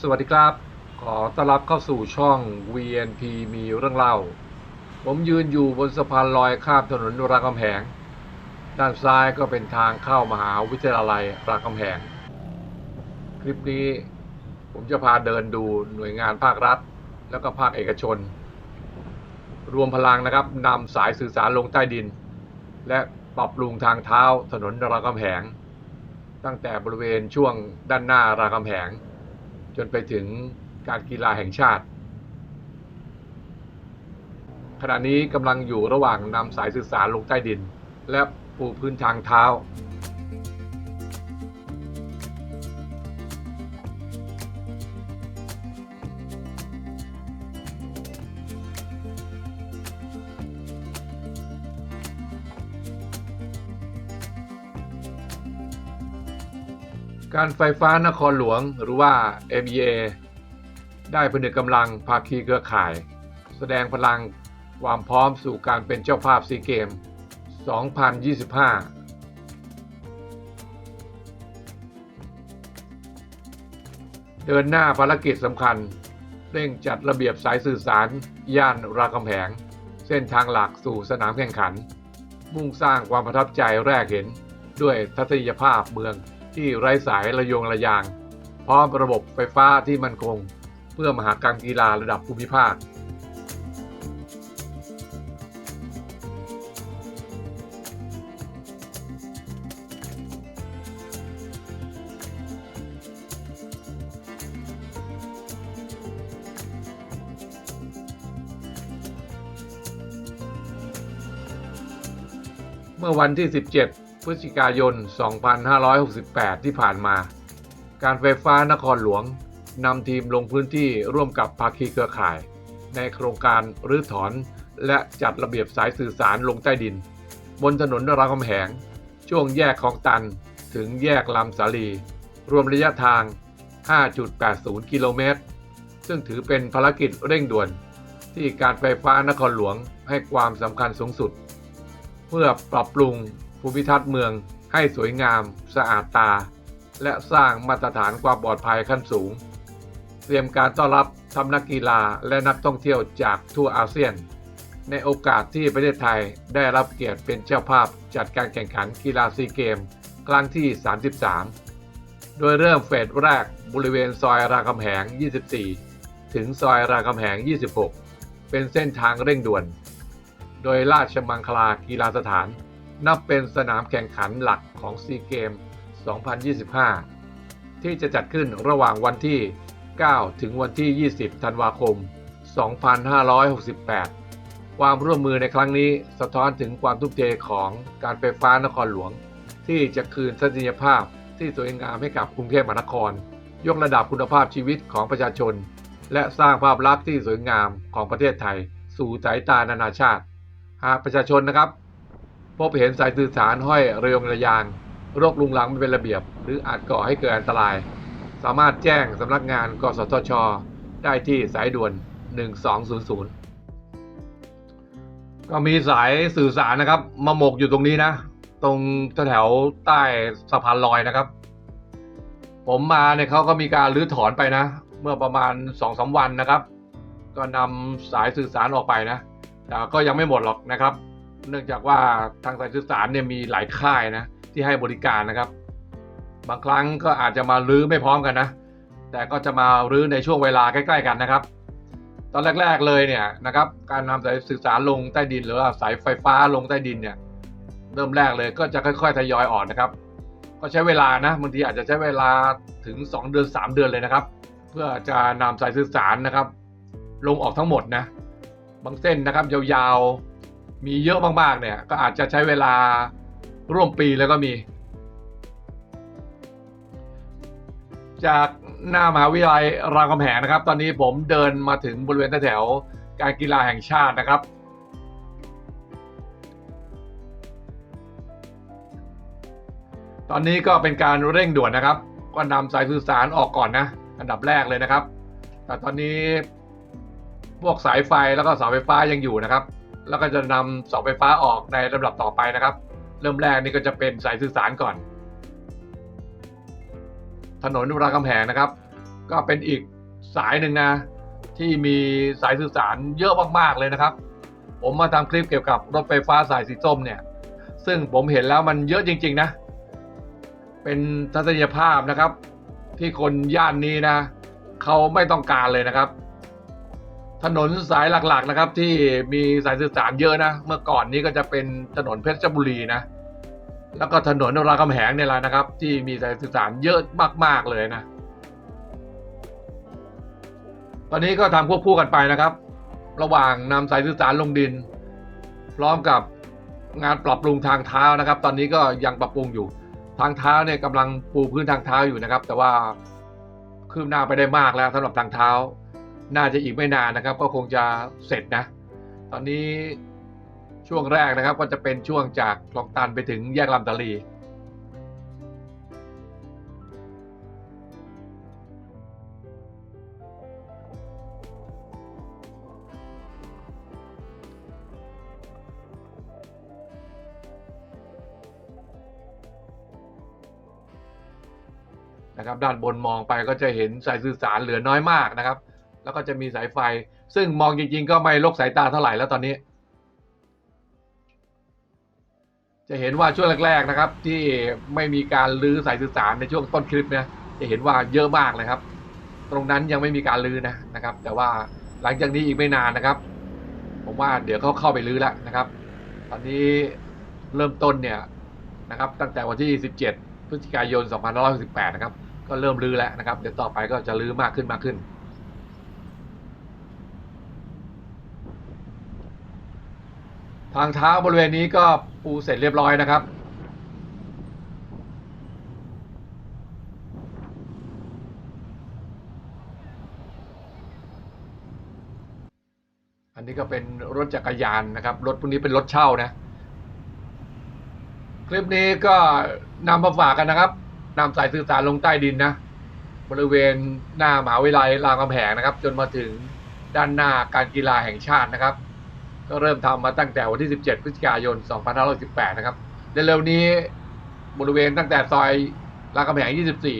สวัสดีครับ ขอต้อนรับเข้าสู่ช่อง VNP มีเรื่องเล่า ผมยืนอยู่บนสะพานลอยข้ามถนนรามคำแหง ด้านซ้ายก็เป็นทางเข้ามหาวิทยาลัยรามคำแหง คลิปนี้ผมจะพาเดินดูหน่วยงานภาครัฐ แล้วก็ภาคเอกชน รวมพลังนะครับนำสายสื่อสารลงใต้ดิน และปรับปรุงทางเท้าถนนรามคำแหง ตั้งแต่บริเวณช่วงด้านหน้ารามคำแหง จนไปถึงการกีฬาแห่งชาติ ขณะนี้กำลังอยู่ระหว่างนำสายสื่อสารลงใต้ดิน และปูพื้นทางเท้า การไฟฟ้านครหลวงหรือว่า MEA ได้ผนึกกำลังภาคีเครือข่าย แสดงพลังความพร้อมสู่การเป็นเจ้าภาพซีเกม 2025เดินหน้าภารกิจสำคัญ เร่งจัดระเบียบสายสื่อสาร ย่านรามคำแหง เส้นทางหลักสู่สนามแข่งขัน มุ่งสร้างความประทับใจแรกเห็นด้วยทัศนียภาพเมือง ที่ไร้สายระยงระยาง พร้อมระบบไฟฟ้าที่มั่นคง เพื่อมหากรรมกีฬาระดับภูมิภาคเมื่อวันที่ 17 ฤศจิกายน 2568 ที่ผ่านมา การไฟฟ้านครหลวงนำทีมลงพื้นที่ร่วมกับภาคีเครือข่าย ในโครงการรื้อถอนและจัดระเบียบสายสื่อสารลงใต้ดิน บนถนนรามคำแหง ช่วงแยกคลองตันถึงแยกลำสาลี รวมระยะทาง 5.80 กิโลเมตร ซึ่งถือเป็นภารกิจเร่งด่วน ที่การไฟฟ้านครหลวงให้ความสำคัญสูงสุด เพื่อปรับปรุง ภูมิทัศน์เมืองให้สวยงาม สะอาดตา และสร้างมาตรฐานความปลอดภัยขั้นสูง เตรียมการต้อนรับทัพนักกีฬาและนักท่องเที่ยวจากทั่วอาเซียน ในโอกาสที่ประเทศไทยได้รับเกียรติเป็นเจ้าภาพจัดการแข่งขันกีฬาซีเกม ครั้งที่ 33 โดยเริ่มเฟสแรกบริเวณซอยรามคำแหง 24 ถึงซอยรามคำแหง 26 เป็นเส้นทางเร่งด่วน โดยราชมังคลากีฬาสถาน นับเป็นสนามแข่งขันหลักของซีเกม 2025 ที่จะจัดขึ้นระหว่างวันที่ 9 ถึงวันที่ 20 ธันวาคม 2568 ความร่วมมือในครั้งนี้สะท้อนถึงความทุ่มเทของการไฟฟ้านครหลวง ที่จะคืนทัศนียภาพที่สวยงามให้กับกรุงเทพมหานคร ยกระดับคุณภาพชีวิตของประชาชน และสร้างภาพลักษณ์ที่สวยงามของประเทศไทย สู่สายตานานาชาติ หากประชาชนนะครับ พบเห็นสายสื่อสารห้อยเระยงระยาง โรคลุงลังไม่เป็นระเบียบ หรืออาจก่อให้เกิดอันตราย สามารถแจ้งสำนักงานกสทช ได้ที่สายด่วน 1200 ก็มีสายสื่อสารนะครับ มาหมกอยู่ตรงนี้นะ ตรงแถวใต้สะพานลอยนะครับ ผมมาเนี่ยเขาก็มีการรื้อถอนไปนะ เมื่อประมาณ2องสวันนะครับ ก็นำสายสื่อสารออกไปนะแต่ก็ยังไม่หมดหรอกนะครับ เนื่องจากว่าทางสายสื่อสารเนี่ยมีหลายค่ายนะที่ให้บริการนะครับ บางครั้งก็อาจจะมารื้อไม่พร้อมกันนะ แต่ก็จะมารื้อในช่วงเวลาใกล้ ๆ กันนะครับ ตอนแรก ๆเลยเนี่ยนะครับการนำสายสื่อสารลงใต้ดิน หรือว่าสายไฟฟ้าลงใต้ดินเนี่ยเริ่มแรกเลยก็จะค่อย ๆทยอยออกนะครับ ก็ใช้เวลานะบางทีอาจจะใช้เวลาถึง 2 เดือน 3 เดือนเลยนะครับ เพื่อจะนำสายสื่อสารนะครับ ลงออกทั้งหมดนะบางเส้นนะครับยาวๆ มีเยอะมากๆเนี่ย ก็อาจจะใช้เวลาร่วมปีแล้วก็มี จากหน้ามหาวิทยาลัยรามคำแหงนะครับ ตอนนี้ผมเดินมาถึงบริเวณแถวการกีฬาแห่งชาตินะครับตอนนี้ก็เป็นการเร่งด่วนนะครับ ก็นำสายสื่อสารออกก่อนนะ อันดับแรกเลยนะครับ แต่ตอนนี้พวกสายไฟแล้วก็เสาไฟฟ้ายังอยู่นะครับ แล้วก็จะนำเสาไฟฟ้าออกในลำดับต่อไปนะครับ เริ่มแรกนี่ก็จะเป็นสายสื่อสารก่อน ถนนรามคำแหงนะครับ ก็เป็นอีกสายหนึ่งนะที่มีสายสื่อสารเยอะมากๆเลยนะครับ ผมมาทำคลิปเกี่ยวกับรถไฟฟ้าสายสีส้มเนี่ย ซึ่งผมเห็นแล้วมันเยอะจริง ๆ นะ เป็นทัศนียภาพนะครับ ที่คนย่านนี้นะ เขาไม่ต้องการเลยนะครับ ถนนสายหลักๆนะครับ ที่มีสายสื่อสารเยอะนะ เมื่อก่อนนี้ก็จะเป็นถนนเพชรบุรีนะ แล้วก็ถนนรามคำแหงเนี่ยแหละนะครับ ที่มีสายสื่อสารเยอะมากๆเลยนะ ตอนนี้ก็ทำควบคู่กันไปนะครับ ระหว่างนำสายสื่อสารลงดิน พร้อมกับงานปรับปรุงทางเท้านะครับ ตอนนี้ก็ยังปรับปรุงอยู่ ทางเท้าเนี่ยกำลังปูพื้นทางเท้าอยู่นะครับ แต่ว่าคืบหน้าไปได้มากแล้วสำหรับทางเท้า น่าจะอีกไม่นานนะครับ ก็คงจะเสร็จนะ ตอนนี้ช่วงแรกนะครับ ก็จะเป็นช่วงจากคลองตันไปถึงแยกลำตะลีนะครับด้านบนมองไปก็จะเห็นสายสื่อสารเหลือน้อยมากนะครับ แล้วก็จะมีสายไฟ ซึ่งมองจริงๆ ก็ไม่ลกสายตาเท่าไหร่แล้วตอนนี้ จะเห็นว่าช่วงแรก ๆนะครับ ที่ไม่มีการลื้อสายสื่อสารในช่วงต้นคลิปเนี่ยจะเห็นว่าเยอะมากเลยครับ ตรงนั้นยังไม่มีการลื้อนะนะครับ แต่ว่าหลังจากนี้อีกไม่นานนะครับ ผมว่าเดี๋ยวเขาเข้าไปลื้อแล้วนะครับ ตอนนี้เริ่มต้นเนี่ยนะครับ ตั้งแต่วันที่ 17 พฤศจิกายน 2568 นะครับ ก็เริ่มลื้อแล้วนะครับ เดี๋ยวต่อไปก็จะลื้อมากขึ้นมากขึ้น ทางเท้าบริเวณนี้ก็ปูเสร็จเรียบร้อยนะครับ อันนี้ก็เป็นรถจักรยานนะครับ รถพวกนี้เป็นรถเช่านะ คลิปนี้ก็นำมาฝากกันนะครับนำสายสื่อสารลงใต้ดินนะ บริเวณหน้ามหาวิทยาลัยรามคำแหงนะครับ จนมาถึงด้านหน้าการกีฬาแห่งชาตินะครับ ก็เริ่มทำมาตั้งแต่วันที่ 17 พฤศจิกายน 2518 นะครับเร็วๆนี้บริเวณตั้งแต่ซอยรามคำแหง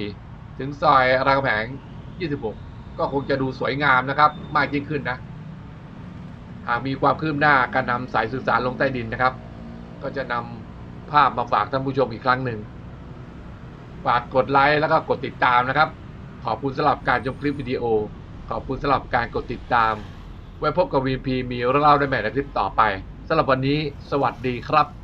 24 ถึงซอยรามคำแหง 26 ก็คงจะดูสวยงามนะครับ มากยิ่งขึ้นนะ หากมีความคืบหน้าการนำสายสื่อสารลงใต้ดินนะครับ ก็จะนำภาพมาฝากท่านผู้ชมอีกครั้งหนึ่ง ฝากกดไลค์แล้วก็กดติดตามนะครับ ขอบคุณสำหรับการชมคลิปวิดีโอ ขอบคุณสำหรับการกดติดตาม ไว้พบกับ VP มีเรื่องเล่าได้ใหม่ในคลิปต่อไปสำหรับวันนี้ สวัสดีครับ